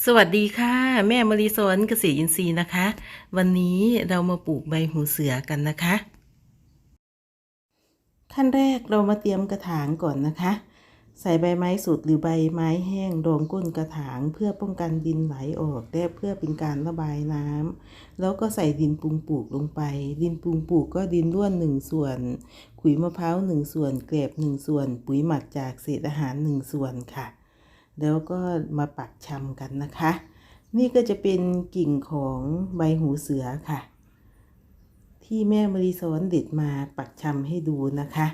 สวัสดีค่ะ แม่มริสอนเกษตรอินทรีย์นะคะ วันนี้เรามาปลูกใบหูเสือกันนะคะ ขั้นแรกเรามาเตรียมกระถางก่อนนะคะ ใส่ใบไม้สดหรือใบไม้แห้งรองก้นกระถางเพื่อป้องกันดินไหลออกและเพื่อเป็นการระบายน้ำแล้วก็ใส่ดินปรุงปลูกลงไป ดินปรุงปลูกก็ดินร่วนหนึ่งส่วน ขุยมะพร้าวหนึ่งส่วน เกล็บหนึ่งส่วน ปุ๋ยหมักจากเศษอาหารหนึ่งส่วนค่ะ แล้วก็มาปักชำกันนะคะ นี่ก็จะเป็นกิ่งของใบหูเสือค่ะ ที่แม่มรีสอนเด็ดมาปักชำให้ดูนะคะ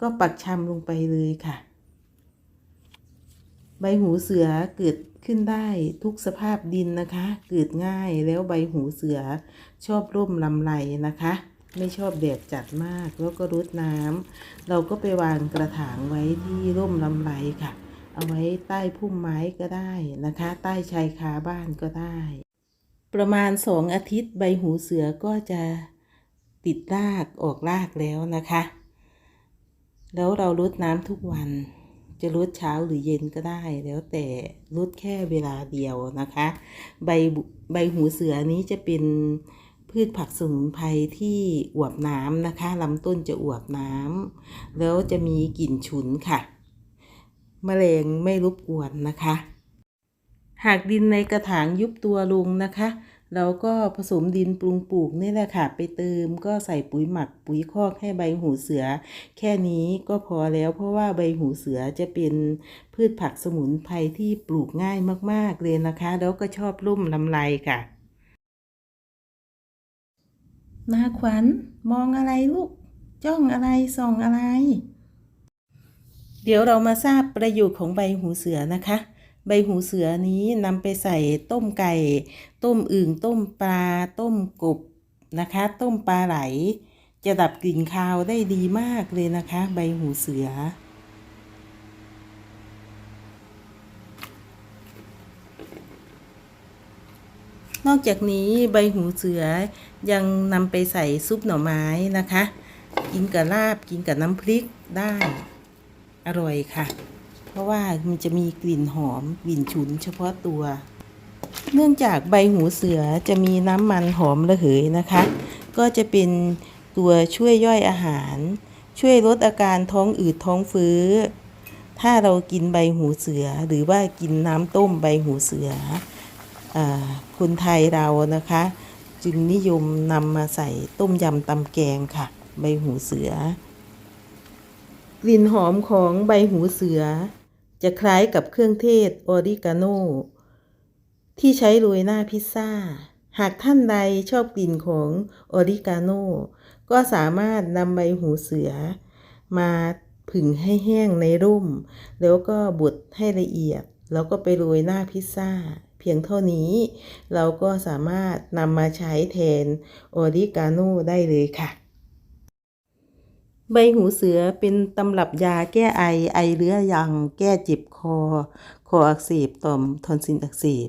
ก็ปักชำลงไปเลยค่ะ ใบหูเสือเกิดขึ้นได้ทุกสภาพดินนะคะ เกิดง่ายแล้วใบหูเสือชอบร่มลำไรนะคะ ไม่ชอบแดดจัดมากแล้วก็รดน้ำเราก็ไปวางกระถางไว้ที่ร่มลำไรค่ะ เอาไว้ใต้พุ่มไม้ก็ได้นะคะ ใต้ชายคาบ้านก็ได้ ประมาณสองอาทิตย์ใบหูเสือก็จะติดรากออกรากแล้วนะคะ แล้วเรารดน้ำทุกวัน จะรดเช้าหรือเย็นก็ได้ แล้วแต่รดแค่เวลาเดียวนะคะ ใบใบหูเสือนี้จะเป็นพืชผักสมุนไพรที่อวบน้ำนะคะลำต้นจะอวบน้ำแล้วจะมีกลิ่นฉุนค่ะ มแมลงไม่รบกวนนะคะ หากดินในกระถางยุบตัวลงนะคะ เราก็ผสมดินปรุงปลูกนี่แหละค่ะ ไปเติมก็ใส่ปุ๋ยหมักปุ๋ยคอกให้ใบหูเสือ แค่นี้ก็พอแล้วเพราะว่าใบหูเสือจะเป็นพืชผักสมุนไพรที่ปลูกง่ายมากๆเลยนะคะ แล้วก็ชอบร่มลำไรค่ะนาขวัญมองอะไรลูก จ้องอะไรส่องอะไร เดี๋ยวเรามาทราบประโยชน์ของใบหูเสือนะคะ ใบหูเสือนี้นำไปใส่ต้มไก่ ต้มอึ่งต้มปลา ต้มกบนะคะ ต้มปลาไหล จะดับกลิ่นคาวได้ดีมากเลยนะคะ ใบหูเสือ นอกจากนี้ใบหูเสือยังนำไปใส่ซุปหน่อไม้นะคะ กินกับลาบกินกับน้ำพริกได้ อร่อยค่ะ เพราะว่ามันจะมีกลิ่นหอมกลิ่นฉุนเฉพาะตัว เนื่องจากใบหูเสือจะมีน้ำมันหอมระเหยนะคะ ก็จะเป็นตัวช่วยย่อยอาหาร ช่วยลดอาการท้องอืดท้องเฟ้อ ถ้าเรากินใบหูเสือหรือว่ากินน้ำต้มใบหูเสืออคนไทยเรานะคะ จึงนิยมนำมาใส่ต้มยำตำแกงค่ะ ใบหูเสือ กลิ่นหอมของใบหูเสือ จะคล้ายกับเครื่องเทศออริกาโน ที่ใช้โรยหน้าพิซซ่า หากท่านใดชอบกลิ่นของออริกาโน ก็สามารถนำใบหูเสือ มาผึ่งให้แห้งในร่ม แล้วก็บดให้ละเอียด แล้วก็ไปโรยหน้าพิซซ่า เพียงเท่านี้ เราก็สามารถนำมาใช้แทนออริกาโนได้เลยค่ะ ใบหูเสือเป็นตำรับยาแก้ไอไอเรื้อรัง แก้เจ็บคอ คออักเสบต่อมทอนซิลอักเสบ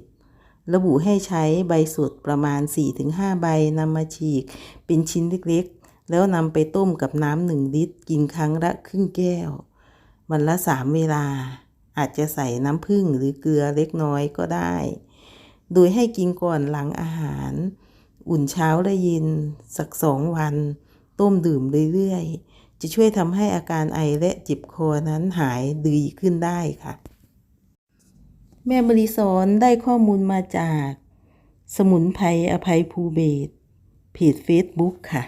ระบุให้ใช้ใบสดประมาณ 4-5 ใบนำมาฉีก เป็นชิ้นเล็กๆ แล้วนำไปต้มกับน้ำหนึ่งลิตร กินครั้งละครึ่งแก้ว วันละ3เวลา อาจจะใส่น้ำผึ้งหรือเกลือเล็กน้อยก็ได้ โดยให้กินก่อนหลังอาหาร อุ่นเช้าและเย็นสักสองวัน ต้มดื่มเรื่อยๆ จะช่วยทำให้อาการไอและจ็บคอนั้นหายดีขึ้นได้ค่ะ แม่บริสอนได้ข้อมูลมาจาก สมุนไพรอภัยภูเบศเพจ Facebook ค่ะ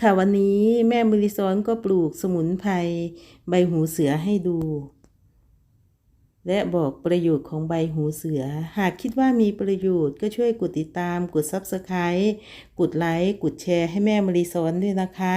ค่ะวันนี้แม่บริสอนก็ปลูกสมุนไพรใบหูเสือให้ดู และบอกประโยชน์ของใบหูเสือ หากคิดว่ามีประโยชน์ก็ช่วยกดติดตาม กด Subscribe กดไลค์ กดแชร์ให้แม่มริซอนด้วยนะคะ